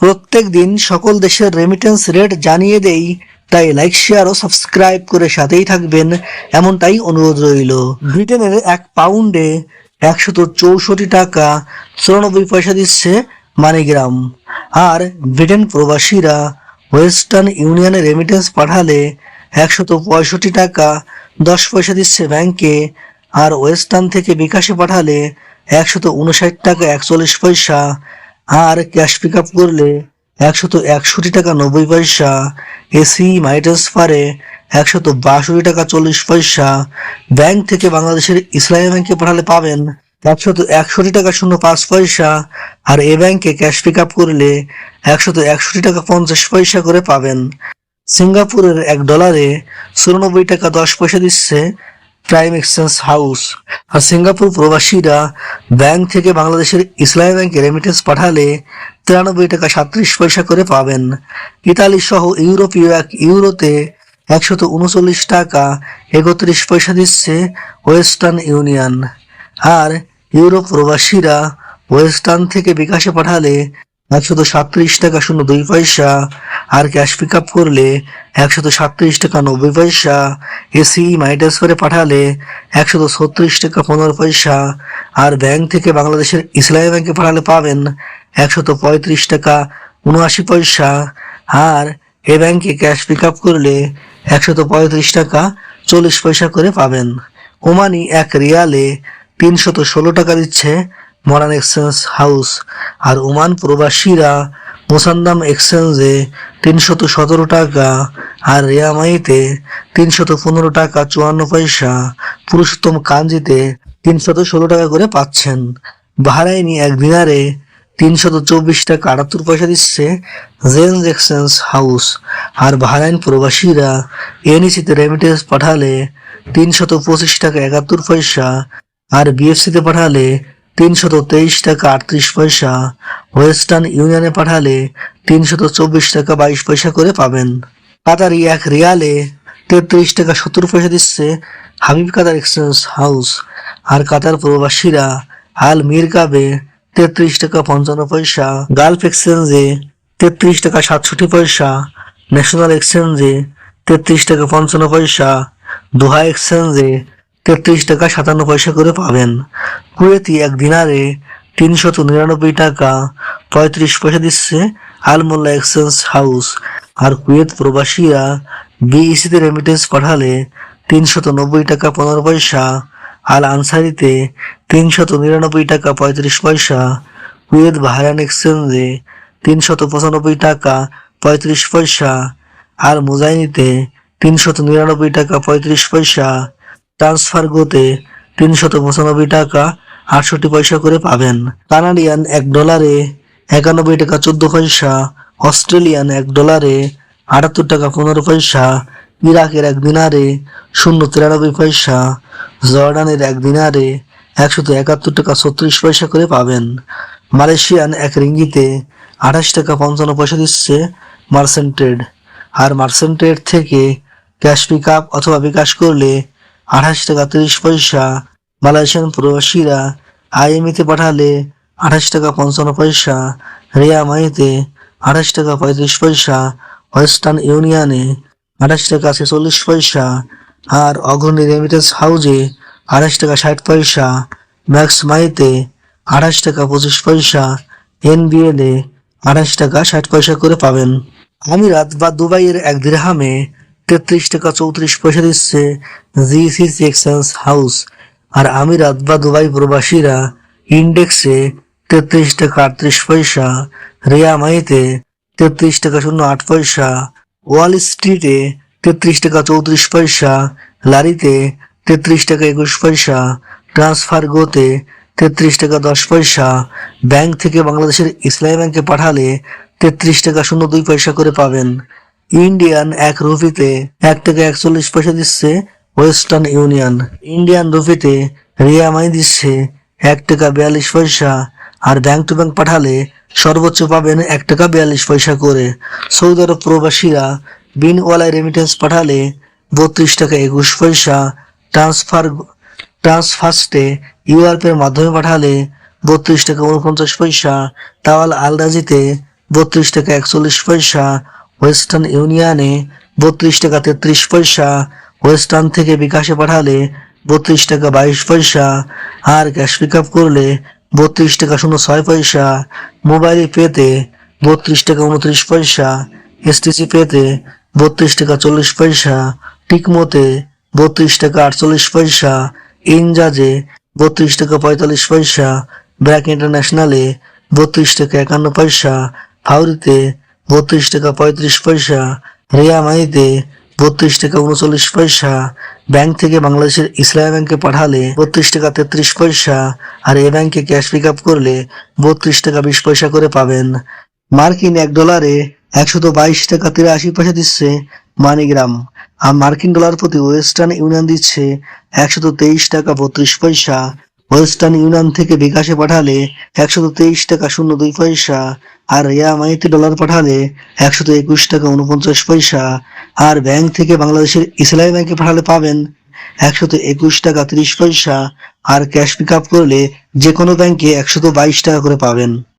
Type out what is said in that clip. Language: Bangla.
প্রত্যেক দিন সকল দেশের রেমিটেন্স রেট জানিয়ে দেই, তাই লাইক শেয়ার ও সাবস্ক্রাইব করে সাথেই থাকবেন, এমনটাই অনুরোধ রইল। ব্রিটেনের এক পাউন্ডে একশত চৌষট্টি টাকা চুরানব্বই পয়সা দিচ্ছে মানিগ্রাম। আর ব্রিটেন প্রবাসীরা ওয়েস্টার্ন ইউনিয়নে রেমিটেন্স পাঠালে একশত পঁয়ষট্টি টাকা দশ পয়সা দিচ্ছে ব্যাংকে, আর ওয়েস্টার্ন থেকে বিকাশে পাঠালে একশত উনষাট টাকা একচল্লিশ পয়সা। আর ক্যাশ পিক আপ করলে একশত একষট্টি টাকা নব্বই পয়সা এসি মানি ট্রান্সফারে একশত বাষট্টি টাকা চল্লিশ পয়সা। ব্যাংক থেকে বাংলাদেশের ইসলামী ব্যাংকে পাঠালে পাবেন একশত একষট্টি টাকা শূন্য পাঁচ পয়সা। আর এ ব্যাংকে ক্যাশ পিক আপ করলে একশত একষট্টি টাকা পঞ্চাশ পয়সা করে পাবেন। সিঙ্গাপুরের এক ডলারে চুরানব্বই টাকা দশ পয়সা দিচ্ছে। প্রাইম এক্সচেঞ্জ হাউস আর সিঙ্গাপুর প্রবাসীরা ব্যাংক থেকে বাংলাদেশের ইসলামী ব্যাংকে রেমিটেন্স পাঠালে তিরানব্বই টাকা সাত্রিশ পয়সা করে পাবেন। ইতালি সহ ইউরোপীয় এক ইউরোতে একশত উনচল্লিশ টাকা একত্রিশ পয়সা দিচ্ছে ওয়েস্টার্ন ইউনিয়ন। আর ইউরোপ প্রবাসীরা ওয়েস্টার্ন থেকে বিকাশে পাঠালে একশত সাতত্রিশ টাকা শূন্য দুই পয়সা। আর ক্যাশ পিক আপ করলে একশত সাতত্রিশ টাকা নব্বই পয়সা। এসি মানি করে পাঠালে একশত ছত্রিশ টাকা পনেরো পয়সা। আর ব্যাংক থেকে বাংলাদেশের ইসলামী ব্যাংকে পাঠালে পাবেন একশত পঁয়ত্রিশ টাকা উনআশি পয়সা। আর এ ব্যাংকে ক্যাশ পিক আপ করলে একশত পঁয়ত্রিশ টাকা চল্লিশ পয়সা করে পাবেন। ওমানি এক রিয়ালে তিনশত ষোলো টাকা দিচ্ছে। মরান এক্সচেঞ্জ হাউস আর ওমান প্রবাসীরা মোসান্দাম এক্সচেঞ্জে তিনশত সতেরো টাকা আর রেয়ামাইতে তিনশত পনেরো টাকা চুয়ান্ন পয়সা পুরুষোত্তম কাঞ্জিতে তিনশত ষোলো টাকা করে পাচ্ছেন। বাহারাইনি এক দিনারে তিনশত চব্বিশ টাকা আটাত্তর পয়সা দিচ্ছে জেন্স এক্সচেঞ্জ হাউস আর বাহারাইন প্রবাসীরা এনইসিতে রেমিটেন্স পাঠালে তিনশত পঁচিশ টাকা একাত্তর পয়সা আর বিএফসিতে পাঠালে তিনশত তেইশ টাকা আটত্রিশ পয়সা। ওয়েস্টার্ন ইউনিয়নে পাঠালে তিনশত চব্বিশ টাকা বাইশ পয়সা করে পাবেন। কাতারি এক রিয়ালে তেত্রিশ টাকা সত্তর পয়সা দিচ্ছে হাবিব কাতার এক্সচেঞ্জ হাউস। আর কাতার প্রবাসীরা আল মির কাবে তেত্রিশ টাকা পঞ্চান্ন পয়সা, গালফ এক্সচেঞ্জে তেত্রিশ টাকা সাতষট্টি পয়সা, ন্যাশনাল এক্সচেঞ্জে তেত্রিশ টাকা পঞ্চান্ন পয়সা, দোহা এক্সচেঞ্জে তেত্রিশ টাকা সাতান্ন পয়সা করে পাবেন। কুয়েতি এক দিনারে তিনশত নিরানব্বই টাকা পঁয়ত্রিশ পয়সা দিচ্ছে আলমোল্লা এক্সচেঞ্জ হাউস। আর কুয়েত প্রবাসীরা বিইসিতে রেমিটেন্স পাঠালে তিনশত নব্বই টাকা পনেরো পয়সা, আল আনসারিতে তিনশত নিরানব্বই টাকা পঁয়ত্রিশ পয়সা, কুয়েত বাহরান এক্সচেঞ্জে তিনশত পঁচানব্বই টাকা পঁয়ত্রিশ পয়সা আর মুজাইনিতে তিনশত নিরানব্বই টাকা পঁয়ত্রিশ পয়সা ট্রান্সফার গোতে তিনশত পঁচানব্বই টাকা, আটষট্টি পয়সা করে পাবেন। কানাডিয়ান এক ডলারে একানব্বই টাকা চোদ্দ পয়সা, অস্ট্রেলিয়ান এক ডলারে আটাত্তর টাকা পনেরো পয়সা, ইরাকের এক দিনারে শূন্য তিরানব্বই পয়সা, জর্ডানের এক দিনারে একশত একাত্তর টাকা ছত্রিশ পয়সা করে পাবেন। মালয়েশিয়ান এক রিঙ্গিতে আঠাশ টাকা পঞ্চান্ন পয়সা দিচ্ছে মার্সেন্টেড। আর মার্সেন্টেড থেকে ক্যাশ পিক আপ অথবা বিকাশ করলে আঠাশ টাকা তিরিশ পয়সা, মালয়েশিয়ান প্রবাসীরা আইএমইতে পাঠালে আঠাশ টাকা পঞ্চান্ন পয়সা, রিয়া মাইতে আঠাশ টাকা পঁয়ত্রিশ পয়সা, ওয়েস্টার্ন ইউনিয়নে আঠাশ টাকা ছেচল্লিশ পয়সা আর অগ্রণী রেমিটেন্স হাউজে আঠাশ টাকা ষাট পয়সা, ম্যাক্স মাইতে আঠাশ টাকা পঁচিশ পয়সা, এনবিএলে আঠাশ টাকা ষাট পয়সা করে পাবেন। আমিরাত বা দুবাইয়ের এক দিরহামে তেত্রিশ টাকা চৌত্রিশ পয়সা দিচ্ছে জিসিসি এক্সচেঞ্জ হাউস আর আমিরাত বা দুবাই প্রবাসীরা ইন্ডেক্সে তেত্রিশ টাকা আটত্রিশ পয়সা, রিয়া মাইতে তেত্রিশ টাকা শূন্য আট পয়সা, ওয়াল স্ট্রিটে তেত্রিশ টাকা চৌত্রিশ পয়সা, লারিতে তেত্রিশ টাকা একুশ পয়সা ট্রান্সফার গোতে তেত্রিশ টাকা দশ পয়সা, ব্যাংক থেকে বাংলাদেশের ইসলামী ব্যাংকে পাঠালে তেত্রিশ টাকা শূন্য দুই পয়সা করে পাবেন। ইন্ডিয়ান এক রুপিতে এক টাকা একচল্লিশ পয়সা দিচ্ছে ওয়েস্টার্ন ইউনিয়ন। ইন্ডিয়ান রুপিতে রিয়ামাই দিচ্ছে এক টাকা বিয়াল্লিশ পয়সা আর ব্যাংক টু ব্যাংক পাঠালে সর্বোচ্চ পাবেন এক টাকা বিয়াল্লিশ পয়সা করে। সৌদি আরব প্রবাসীরা বিনওয়ালায় রেমিটেন্স পাঠালে বত্রিশ টাকা একুশ পয়সা। ট্রান্সফার ট্রান্সফার্স্টে ইউআরপের মাধ্যমে পাঠালে বত্রিশ টাকা উনপঞ্চাশ পয়সা। তাওয়াল আলরাজিতে বত্রিশ টাকা একচল্লিশ পয়সা। ওয়েস্টার্ন ইউনিয়নে বত্রিশ টাকা তেত্রিশ পয়সা, ওয়েস্টার্ন থেকে বিকাশে পাঠালে বত্রিশ টাকা বাইশ পয়সা, আর ক্যাশ পিক আপ করলে বত্রিশ টাকা শূন্য ছয় পয়সা, মোবাইলে পেতে বত্রিশ টাকা উনত্রিশ পয়সা, এসটিসি পেতে বত্রিশ টাকা চল্লিশ পয়সা, টিকমোতে বত্রিশ টাকা আটচল্লিশ পয়সা, ইনজাজে বত্রিশ টাকা পঁয়তাল্লিশ পয়সা, ব্র্যাক ইন্টারন্যাশনালে বত্রিশ টাকা একান্ন পয়সা ফাউরিতে বত্রিশ টাকা পঁয়ত্রিশ পয়সা, রিয়া মাইতে বত্রিশ টাকা উনচল্লিশ পয়সা, ব্যাংক থেকে বাংলাদেশের ইসলামী ব্যাংকে পাঠালে বত্রিশ টাকা তেত্রিশ পয়সা, আর এ ব্যাংকে ক্যাশ পিক আপ করলে বত্রিশ টাকা বিশ পয়সা করে পাবেন। মার্কিন এক ডলারে একশত বাইশ টাকা তিরাশি পয়সা দিচ্ছে মানিগ্রাম। আর মার্কিন ডলার প্রতি ওয়েস্টার্ন ইউনিয়ন দিচ্ছে একশত তেইশ টাকা বত্রিশ পয়সা ওয়েস্টার্ন ইউনিয়ন থেকে বিকাশে পাঠালে একশত তেইশ টাকা শূন্য দুই পয়সা, আর রিয়া মাইতি ডলার পাঠালে একশত একুশ টাকা উনপঞ্চাশ পয়সা, আর ব্যাংক থেকে বাংলাদেশের ইসলামী ব্যাংকে পাঠালে পাবেন একশত একুশ টাকা তিরিশ পয়সা, আর ক্যাশ পিক আপ করলে যে কোনো ব্যাংকে একশত বাইশ টাকা করে পাবেন।